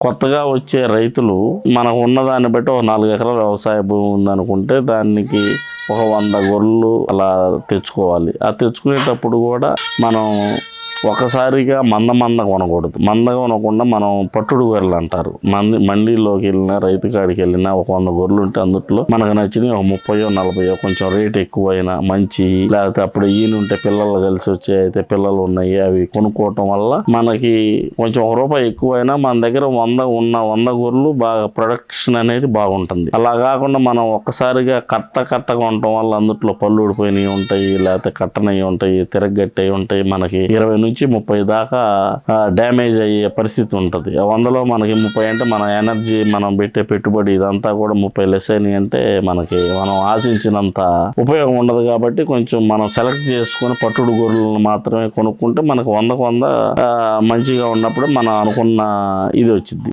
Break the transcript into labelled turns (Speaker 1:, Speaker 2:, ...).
Speaker 1: కొత్తగా వచ్చే రైతులు మనకు ఉన్నదాన్ని బట్టి ఒక నాలుగు ఎకరాల వ్యవసాయ భూమి ఉందనుకుంటే దానికి ఒక వంద గొర్రెలు అలా తెచ్చుకోవాలి. ఆ తెచ్చుకునేటప్పుడు కూడా మనం ఒకసారిగా మంద మంద కొనకూడదు మంద కొనకుండా మనం పట్టుడు గొర్రెలు అంటారు. మంది మండీలోకి వెళ్ళినా రైతు కాడికి వెళ్ళినా ఒక వంద గొర్రెలు ఉంటే అందుట్లో మనకు నచ్చినవి ఒక ముప్పయో నలభయో కొంచెం రేట్ ఎక్కువైనా మంచి లేకపోతే అప్పుడు ఈయన ఉంటే పిల్లలు కలిసి వచ్చే అయితే పిల్లలు ఉన్నాయి అవి కొనుక్కోవటం వల్ల మనకి కొంచెం ఒక రూపాయి ఎక్కువైనా మన దగ్గర వంద ఉన్న వంద గొర్రెలు బాగా ప్రొడక్షన్ అనేది బాగుంటుంది. అలా కాకుండా మనం ఒక్కసారిగా కట్ట కట్ట కొనటం వల్ల అందుట్లో పళ్ళు ఊడిపోయినవి ఉంటాయి లేకపోతే కట్టనవి ఉంటాయి తిరగట్టయి ఉంటాయి. మనకి ఇరవై నుంచి ముప్పై దాకా డ్యామేజ్ అయ్యే పరిస్థితి ఉంటుంది. వందలో మనకి ముప్పై అంటే మన ఎనర్జీ మనం పెట్టే పెట్టుబడి ఇదంతా కూడా ముప్పై లెస్ అయినాయి అంటే మనకి మనం ఆశించినంత ఉపయోగం ఉండదు కాబట్టి కొంచెం మనం సెలెక్ట్ చేసుకుని పట్టుడు గొర్రెలను మాత్రమే కొనుక్కుంటే మనకు వందకు వంద మంచిగా ఉన్నప్పుడు మనం అనుకున్న ఇది వచ్చింది